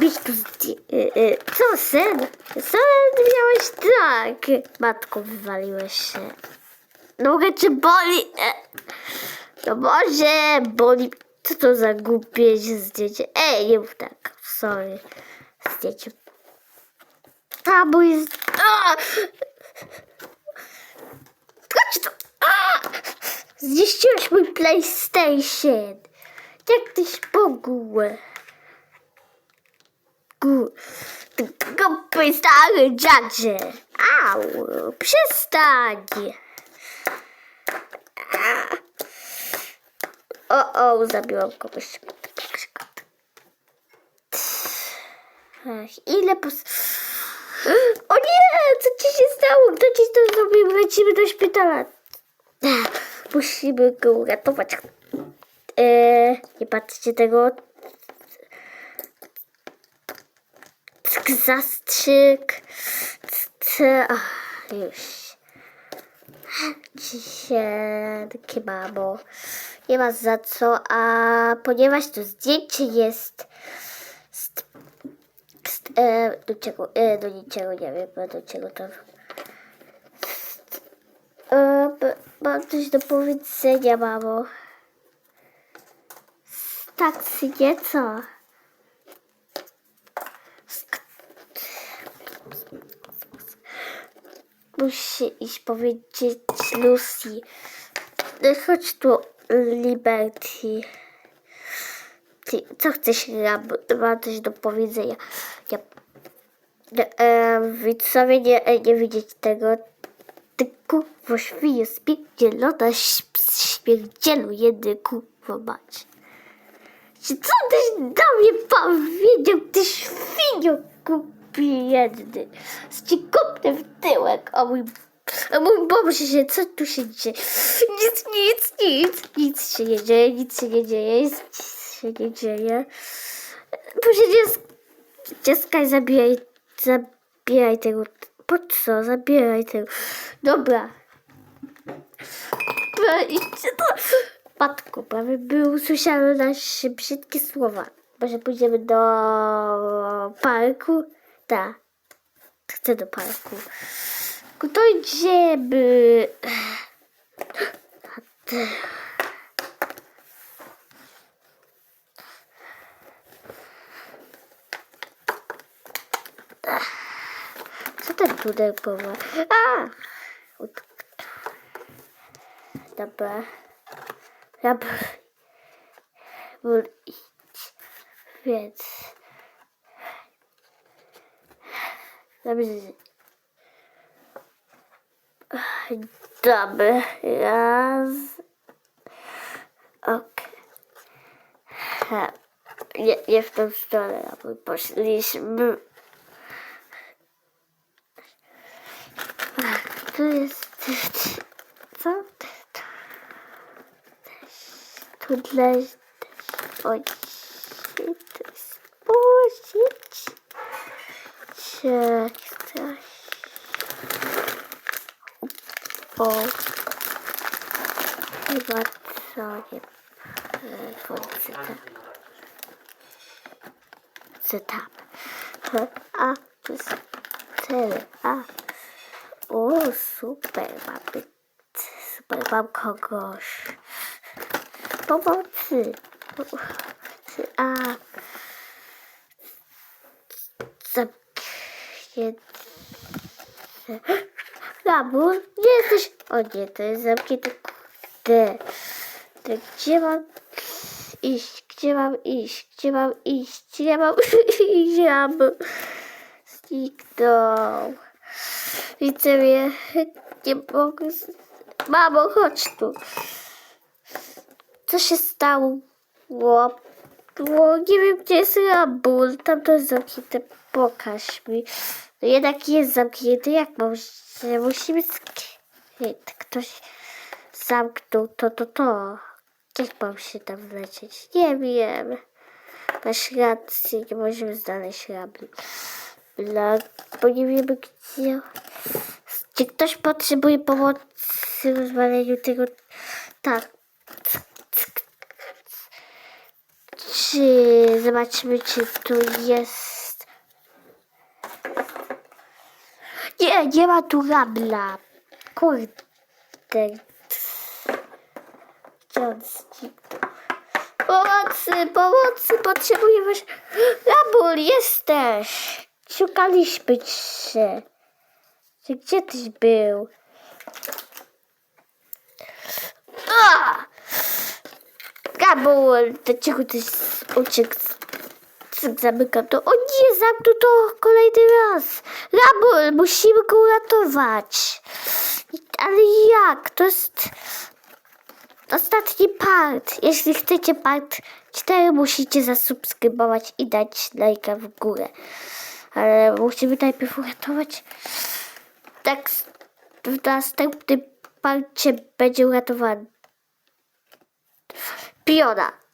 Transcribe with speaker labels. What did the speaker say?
Speaker 1: zdję- y, y, Co, sen? Sen miałeś tak. Matko, wywaliłeś się. Nogę cię boli. No może boli. Co to za głupie zdjęcie? Ej, nie mów tak. Sorry. Zdjęcie. A, bo jest... A! Chodź tu! A! Zniszczyłeś mój PlayStation. Jak tyś? Gu- Ty Głupy stary dziadzie. Au, przestań. O, o, zabiłam kogoś. Ile pos... O nie, co ci się stało? Kto ci to zrobił? Lecimy do szpitala. Musimy go uratować. Eee, nie patrzcie tego. Cyk, zastrzyk. C- Już. Dzisiaj mamo. Nie ma za co, a ponieważ to zdjęcie jest. St, st, e, do czego? E, do niczego nie wiem, do czego to. E, mam coś do powiedzenia, mamo. Stacji nieco. Musi iść powiedzieć Lucy. No Chodź tu, Liberty. Ty, co chcesz, Rab? Mam coś do powiedzenia. Ja, e, widzowie nie, e, nie widzieć tego. Ty kurwo świnie spierdzielona śmierdzielu jedy kurwo mać. Co tyś do mnie powiedział, ty świnio kupi jedny? Z ci kopnę w tyłek, o mój, o mój Boże, co tu się dzieje? Nic, nic, nic, nic się nie dzieje, nic się nie dzieje, nic się nie dzieje. Proszę dziecka, zabieraj, zabieraj tego, po co, zabieraj tego. Dobra. Idźcie to. Matko, prawie by usłyszałem nasze brzydkie słowa. Może pójdziemy do parku? Tak. Chcę do parku. To idziemy. Co ten pudełkowa? A! Ut- Dobra. Dobra. Więc. Dobra. Raz. Okej. Nie, nie w tą stronę, my poszliśmy. Tu jest. Co? Tu dla. Oj. Cię coś. O. Chyba co nie. Wchodzę tam. Co tam? A, jest tyle. A. O, super, mamy. Super, mam kogoś. Pomocy. Pomocy. A. Zamknięte. Gabur, nie jesteś... O nie, to jest zamknięte. Gdzie mam iść? Gdzie mam iść? Gdzie mam iść? Gdzie mam iść? Ja bym zniknął. Widzę mnie. Nie mogę. Mamo, chodź tu. Co się stało? Bo nie wiem, gdzie jest Rabul. Tam to jest zamknięte. Pokaż mi. No jednak jest zamknięty. Jak się? Musimy... sk- Nie, Ktoś zamknął to, to, to. Jak mam się tam wlecieć? Nie wiem. Masz rację, nie możemy znaleźć Rabul. Dla, bo nie wiemy gdzie. Czy ktoś potrzebuje pomocy w rozwaleniu tego? Tak. Czy zobaczymy, czy tu jest Nie, nie ma tu rabla. Kurde. Zniknął? Pomocy, pomocy, potrzebujemy... Rabul, jesteś! Szukaliśmy cię. Gdzie tyś był? A! Rabul, dlaczego tyś uciekł? Zamykam to. O nie, zamknął to kolejny raz. Rabul, musimy go uratować. Ale jak? To jest ostatni part. Jeśli chcecie part 4, musicie zasubskrybować i dać lajka w górę. Ale musimy najpierw uratować. Tak, w następnym parcie będzie uratowany. Piona.